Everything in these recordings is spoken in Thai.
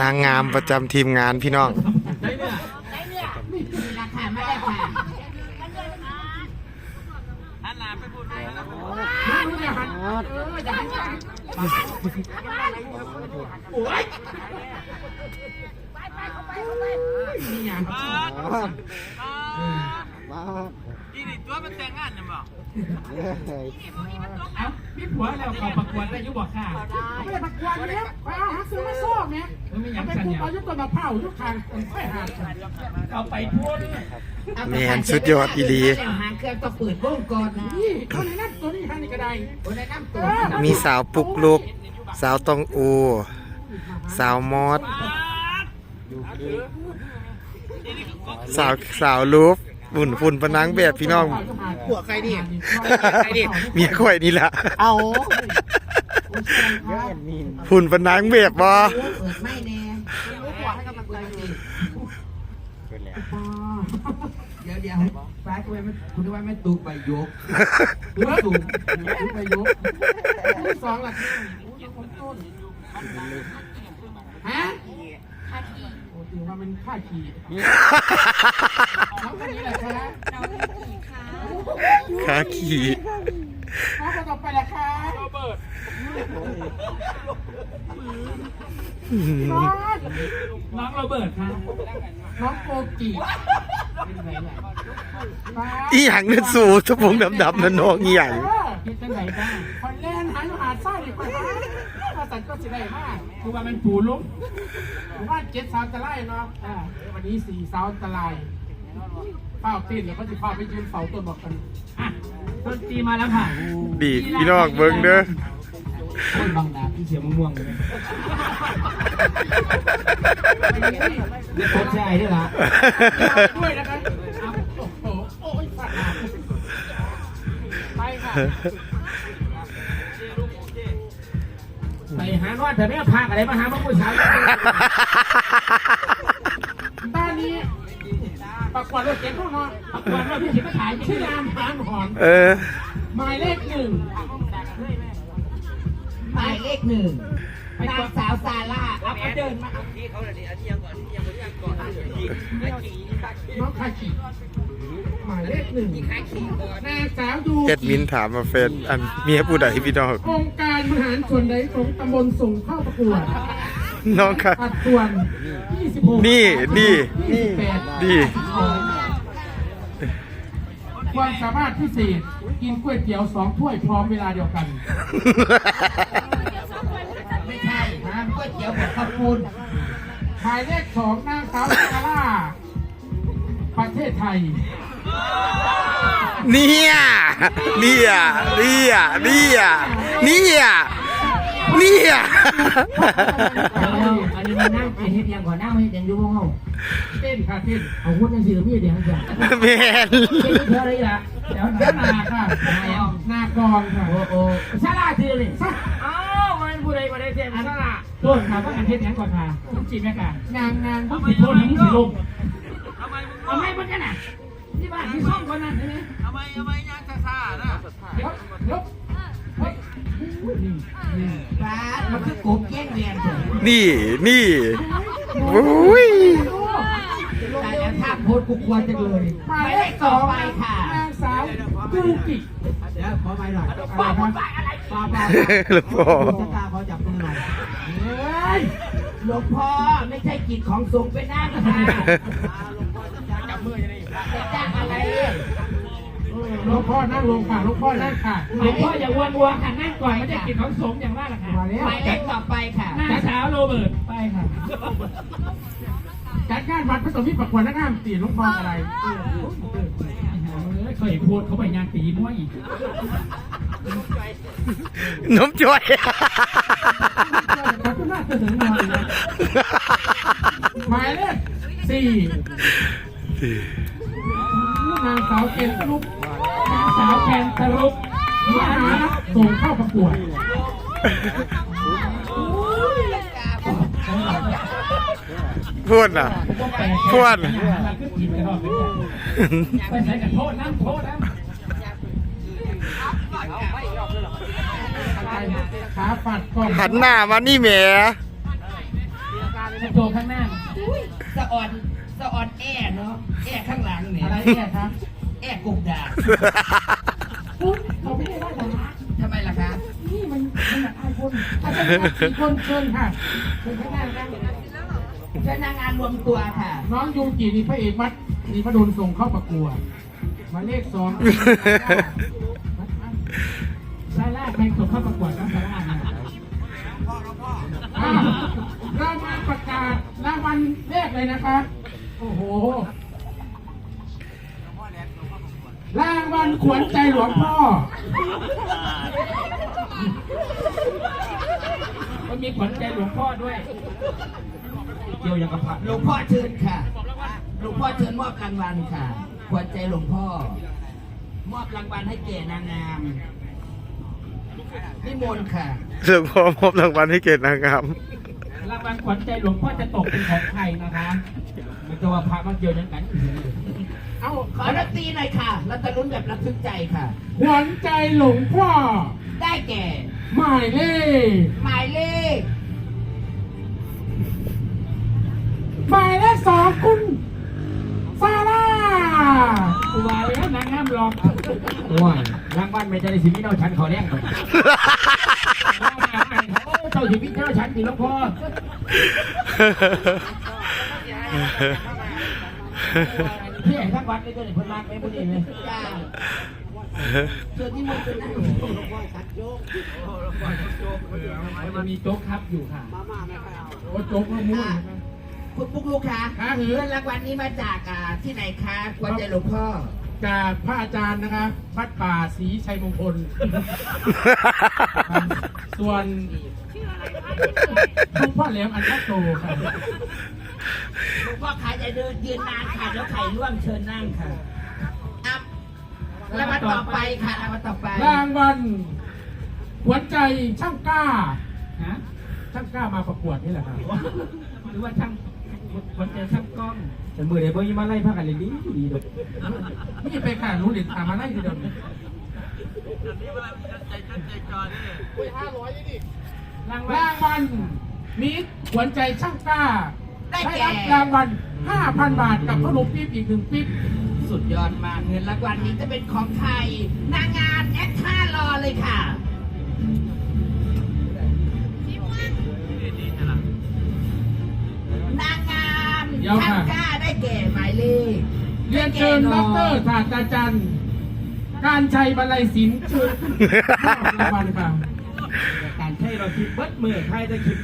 นางงามประจำทีมงานพี่น้องราคาไม่ได้ค่ะท่านลาไปพูดด้วยนะมาที่นี่ตัวมันแต่งงานยังบอกเอ้ามีผัวแล้วเขาประกวดได้อยุบบอกค่ะไม่ได้ประกวดเนี่ยไปเอาหาซื้อมาซ่อมเนี่ยมันไม่อเอายากไปสัญปลูกญาเอายุตัวมะพร้าวยุคางไปหาเอาไปพูดแมนสุดยอดอีหลีหางเครื่องก็เปิดวงก่อนนะนี่เขาในน้ำตัวนี้ทางนี้ก็ได้คนแนะนำตัวมีสาวปุกลุก สาวตองอู สาวมอดสาวสาวลูฟ ฝุ่นฝุ่นปะนังแบบพี่น้อง หัวใครดิเมียข่อยนี่แหละเอาเยอะแอนมินฝุ่นปะนังแบบบ่เปิดไม่แน่รู้หัวให้กำลังใจดิเกิดแล้วเดี๋ยวเดี๋ยวฟ้าทำไมไม่คุณทำไมไม่ตูใบยกหรือว่าสูงไปยุคสองหลักฮะโอ้ ถือว่ามันค่าขี่น้องคนนี้แหละคะขาขี่น้องคนต่อไปแหละคะน้องน้องโรเบิร์ตครับน้องโกกิอีหยังนั่นสูทะพงดำๆนั่นน้องอีหยังคิดจังไหนบ้างคนแลนหาอยู่หาดไส้ดีกว่า สันก็สิได้มากคือว่ามันปูลุกผมว่าเจ็ดสาวตะไลเนาะอ่าวันนี้สี่สาวตะไลเฝ้าตีนแล้วก็จะเฝ้าไปยืนเฝ้าต้นบอกกันอะต้นตีมาแล้วค่ะดีพี่น้องเบิ่งเด้อต้นบางดาพี่เสียม่วงๆเลยเดี๋ยวโคตรใช่ด้วยล่ะด้วยนะครับเอาโอ้โหโอ้ยฝัดหนาไปค่ะ ไปหานวดแต่ไม่พาอะไรมาหาพระผู้ชายบ้านนี้ประกวดรถเก๋งของเนาะประกวดว่าพี่เสียมาขายชื่ชื่ออรามหานหอนเออหมายเลขหนึ่งหมายเลขหนึ่งนางสาวซาร่าเอาเอาเดินมาที่เขาเลยอันนี้ยังก่อนที่ยังก่อนยังก่อนไอ้ขี่ไอ้ขี่น้องคากิ หมายเลขหนึ่งไอ้ขี่ก่อนนางสาวดูแอดมินถามมาเฟนอันเมียผู้ใดพี่น้ององค์การบริหารส่วนใดของตำบลส่งเข้าประกวดน้องค่ะอัดส่วน26นี่นี่28ดีความสามารถพิเศษกินก๋วยเตี๋ยวสองถ้วยพร้อมเวลาเดียวกัน ไม่ใช่น้ำก๋วยเตี๋ยวแบบข้าวปุ้นหมายเลขสองนางสาวซาร่าประเทศไทย เนี่ยเนี่ยเนี่ยเนี่ยเนี่ยเนี่ยอันนี้มันนั่งไอ้เฮ็ดยังก่อนนั่งเฮ็ดยังอยู่พวกเขาเต้นค่ะเต้นเอาหุ้นยังสิมีเดียวจ้ะแมนเฮ็ดเธออะไรล่ะเดี๋ยวนานานาค่ะนากรค่ะโอ้โอ้ซาลาชื่อเลยอ้าวมันผู้ใดบ่ได้เสียซาลาต้นถามว่าอันเฮ็ดยังก่อนค่ะคุณจีแม่กันนางนางผู้ผิดโทษทั้งสิลงทำไมมึงเอาไม่มันกันน่ะ ที่บ้านที่ซ่องคนนั้นใช่ไหมทำไมทำไมยังซ่าๆนะเดี๋ยวเดี๋ยวเฮ้ยฟ้ามันคือกบแย่งเรียนเถอะนี่นี่อุ้ยแต่แล้วถ้าโพสต์กูกลัวจังเลยหมายเลขสองนางสาวกูกิเดี๋ยวขอไปหน่อยป้าป้าป้าป้าหลวงพ่อจะกล้าขอจับมือหน่อยเฮ้ยหลวงพ่อไม่ใช่กิจของสงฆ์ไปนั่งค่ะจับมือจะได้ จ้างอะไรหลวงพ่อนั่งลงค่ะหลวงพ่อนั่งค่ะหลวงพ่ออย่าวัววัวค่ะนั่งก่อนมันจะกินของสมอย่างว่าล่ะค่ะมาแล้วหมายเลขต่อไปค่ะนางสาวโรเบิร์ตไปค่ะจัดงานวัดพระสงฆ์มีประกวดนางงามตีหลวงพ่ออะไรเคยพูดเขาไปงานตีม้วยอีกน้มจ่อยขอบคุณมากที่ถึงมาเลยนะหมาปัดกล้องหันหน้ามานี่แหมโชว์ข้างหน้าอุ้ยสะอ่อนสะอ่อนแอเนาะแอข้างหลังเนี่ยอะไรเนี่ยครับแอกุกดาบคุณเขาไม่ได้ว่าแต่ละทำไมล่ะคะนี่มันมันแบบไอคนอาจจะเป็นสี่คนเชิญค่ะเชิญข้างหน้าครับ เชิญนางงานรวมตัวค่ะ น้องยูกินี่พระเอกมัดนี่พระโดนส่งเข้าประกวดหมายเลขสองซาร่าแข่งส่งเข้าประกวดนะซาร่านะอะรางวัลประกาศรางวัลแรกเลยนะคะ โอ้โห รางวัลขวัญใจหลวงพ่อ มันมีขวัญใจหลวงพ่อด้วย เกี่ยวอย่างกับผักหลวงพ่อเชิญค่ะ หลวงพ่อเชิญมอบรางวัลค่ะขวัญใจหลวงพ่อ มอบรางวัลให้แก่นางงามนิมนต์ค่ะ หลวงพ่อมอบรางวัลให้เกศนางงามรางวัลขวัญใจหลวงพ่อจะตกเป็นของใครนะคะมันจะว่าพระมันเกี่ยวอย่างกันเอาขอดนตรีหน่อยค่ะเราจะลุ้นแบบระทึกใจค่ะ ขวัญใจหลวงพ่อ ได้แก่ หมายเลข หมายเลข หมายเลขสองคุณซาร่าตัววาแล้วนางงามหลอกว้ายรางวัลไม่จะได้สิพี่น้องฉันขอแรงก่อนเจ้าสิพี่เจ้าฉันสิหลวงพ่อพี่ไอ้ทั้งวัดนี่ตัวนี้เพิ่นมากไหมพอดีไหมจ้าเชิญนิมนต์เป็นนางมันจะมีโจ๊กครับอยู่ค่ะโอ้โจ๊กมะม่วง คุณปุ๊กลูกคะค่ะหือ เงินรางวัลนี้มาจากอ่าที่ไหนคะขวัญใจหลวงพ่อ จากพระอาจารย์นะคะวัดป่าศรีชัยมงคลส่วนหลวงพ่อแหลมอันยักโตค่ะหลวงพ่อขายอย่าเดินยืนนานค่ะแล้วไข่ร่วมเชิญนั่งค่ะอัพรางวัลต่อไปค่ะรางวัลต่อไปรางวัลหัวใจช่างกล้า ฮะช่างกล้ามาประกวดนี่แหละครับ หรือว่าช่าง คนเจอช่างกล้องแต่มือเดี๋ยวพวกนี้มาไล่พักกันเลยดีดีดอกนี่ไปค่ะรู้เด็ดถามมาไล่ทีเดียวนี้รางวัลรางวัลมิตรหัวใจช่างกล้า ได้ได้แก่รับรางวัล5,000บาทกับขนมปี๊บอีกหนึ่งปี๊บสุดยอดมากเงินรางวัลนี้จะเป็นของใครนางงามแอคท่ารอเลยค่ะามช่างกล้าได้แก่หมายเลขเรียนเชิญดรศาสตราจารย์การชัยบรรลัยศิลป์เชิญมอบรางวัลค่ะการใช้เราคิดเบิดมือใครจะคิด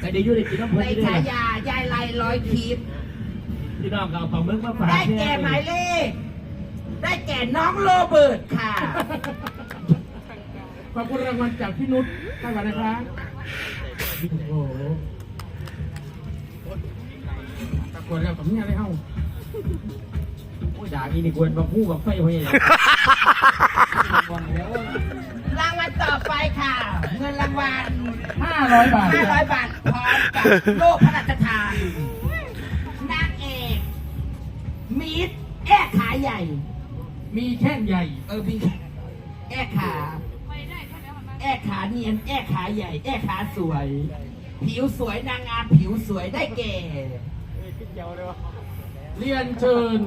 แต่เดี๋ยวอยู่ในกินน้ำเพลิในนด้วฉายยายายไลร้อยคลิปพี่น้องเราเอาเมืองมาฝากได้แก่หมายเลข ได้แก่น้องโรเบิร์ตค่ะ ขอบคุณรางวัลจากพี่นุชท่านก่อนนะคะโอ้โห ตะกวนแล้วกับเมียเลยเฮ้าโอ้ยด่าอีนี่ควรมาคู่กับไฟหัวใหญ่รางวัลต่อไปค่ะ เงินรางวัลห้าร้อยบาท500บาทพร้อมกับโลกพระราชทานนางเอกมีดแอ้ขาใหญ่ มีแค่นใหญ่ เออมีแอ้ขาแอ้ขาเนียน แอ้ขาใหญ่ แอ้ขาสวย ผิวสวยนางงามผิวสวยได้แก่ เรียนเชิญ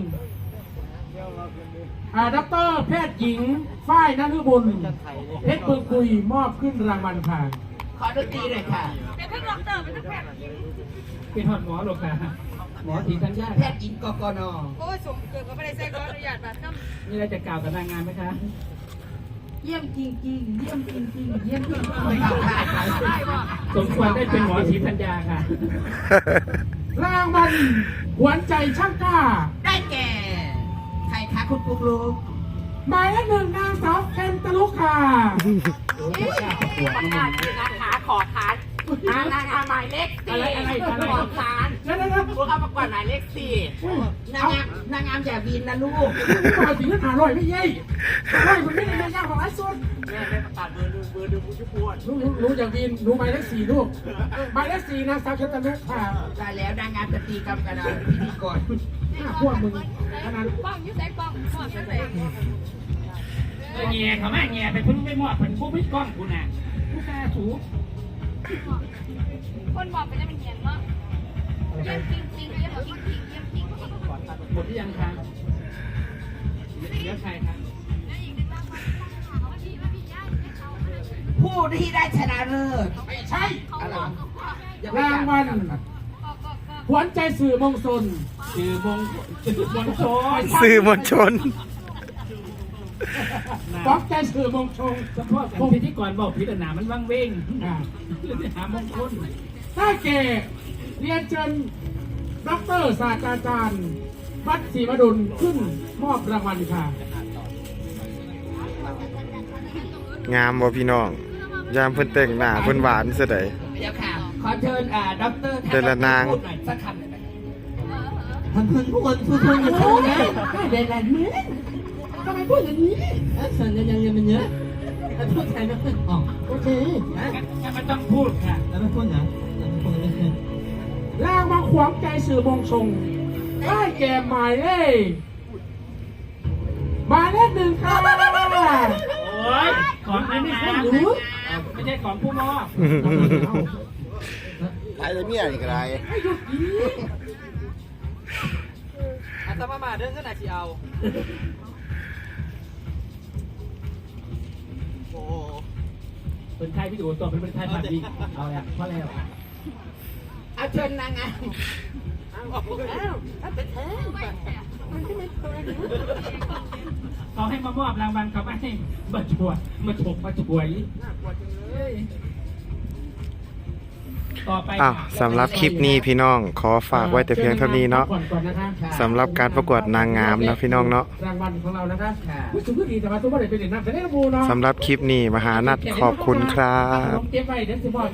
อ่าด็อกเตอร์แพทย์หญิง ฝ้ายนัทบุญเพชรปืนคุยมอบขึ้นรางวัลค่ะ ขอดนตรีหน่อยค่ะเป็นหอดหมอหรอกค่ะหมอถีสัญญาแพทย์หญิงกกนโอ้ยสมเกิดก็ไม่ได้ใส่ขออนุญาตบัตรน้ำมีอะไรจะกล่าวกับนางงามไหมคะเยี่ยมจริงๆเยี่ยมจริงๆเยี่ยมจริงไม่เข้าค่ายค่ะสมควรได้เป็นหมอถีสัญญาค่ะๆ รางวัลหวานใจช่างกล้า ได้แก่ ใครคะคุณปุ๊กลุกหมายเลขหนึ่งนางสาวเคนตะลุกค่ะ ประกาศที่นะคะ ขอทา นนางนางหมายเลขสี่อะไรอะไรอะไร ขอทานแล้วนะพวกเขาประกวดหมายเลขสี่นางงามนางงามอย่าบินนะลูกพี่บอยถึงขนาดอร่อยไม่เย่อร่อยมันไม่ได้ยากของไอ้ส่วนแม่แม่ประกาศเบอร์หนึ่งเบอร์หนึ่งผู้ช่วยปวดรู้รู้รู้อย่างบินรู้หมายเลขสี่ลูกหมายเลขสี่นางสาวเคนตะลุกค่ะได้แล้วนางงามจะตีกรรมกันนะพิธีกรห้าพวกมึงขนาดกล้องยุ่ใส่กล้องหมดใส่แง่เขาแม่แง่ไปพุ่งไปหมอดเป็นผู้พิกล้องกูน่ะผู้แก่สู คนบอกไปจะเป็นเหียนเนาะเยี่ยมจริงจริงเยี่ยมจริงจริงเยี่ยมจริงจริงหมดที่ยังคะเหลือใครครับแล้วอีกหนึ่งรางวัลว่าพี่ว่าพี่ย่าให้เขาผู้ที่ได้ชนะเลิศไม่ใช่เขาอะไรบอกอย่ไปรางวัลก็ก็ก็ขวัญใจสื่อมงคลสื่อมงสื่อมวลชนสื่อมวลชน ขวัญใจสื่อมงคลเฉพาะผมพิธีกรบอกพิจารณามันว่างเว้งอ่าเลยหามงคลได้แก่เรียนเชิญดอกเตอรศาสตราจารย์วัดศรีวดุลขึ้นมอบรางวัลค่ะ งามบ่พี่น้อง ยามเพิ่นแต่งหน้าเพิ่นหวานซะได เดี๋ยวค่ะ ขอเชิญอ่าด็อกเตอร์แต่ละนาง พูดหน่อยสักคำหนึ่งไหมทำเพิ่งพูดพูดพูดกันพูดนะเวลาเนี้ย ทำไมพูดอย่างนี้เอ้ยส่วนยังยังมันเยอะแต่พูดไทยไม่ค่อยออกโอเคนะงั้นมันต้องพูดค่ะแล้วไม่พูดนะแล้วไม่พูดไม่พูดรางวัลขวัญใจสื่อมงคลได้แก่หมายเลขหมายเลขหนึ่งค่ะโอ้ยของนางงามไม่ใช่ของผู้มอไปเลยเมียนี่ก็ได้อาตมามาเดินขนาดที่เอา โอ้เป็นไทยพี่ดูตัวเป็นเป็นไทยพันดีเอาละเพราะแล้วเอาเชิญนางงามเขาให้มามอบรางวัลเขาไม่ให้มาชวนมาฉกมาช่วย ต่อไปอ้าวสำหรับคลิปนี้พี่น้อง ขอฝากไว้แต่เพียงเท่านี้เนาะก่อนก่อนนะคะสำหรับการประกวดนางงามนะพี่น้องเนาะรางวัลของเรานะคะผู้สูงดีแต่ว่าตัวไม่ได้เป็นเด็กนำแต่ได้ระบูเนาะสำหรับคลิปนี้มหานัดขอบคุณครับ เก็บไว้เดี๋ยวจะบอก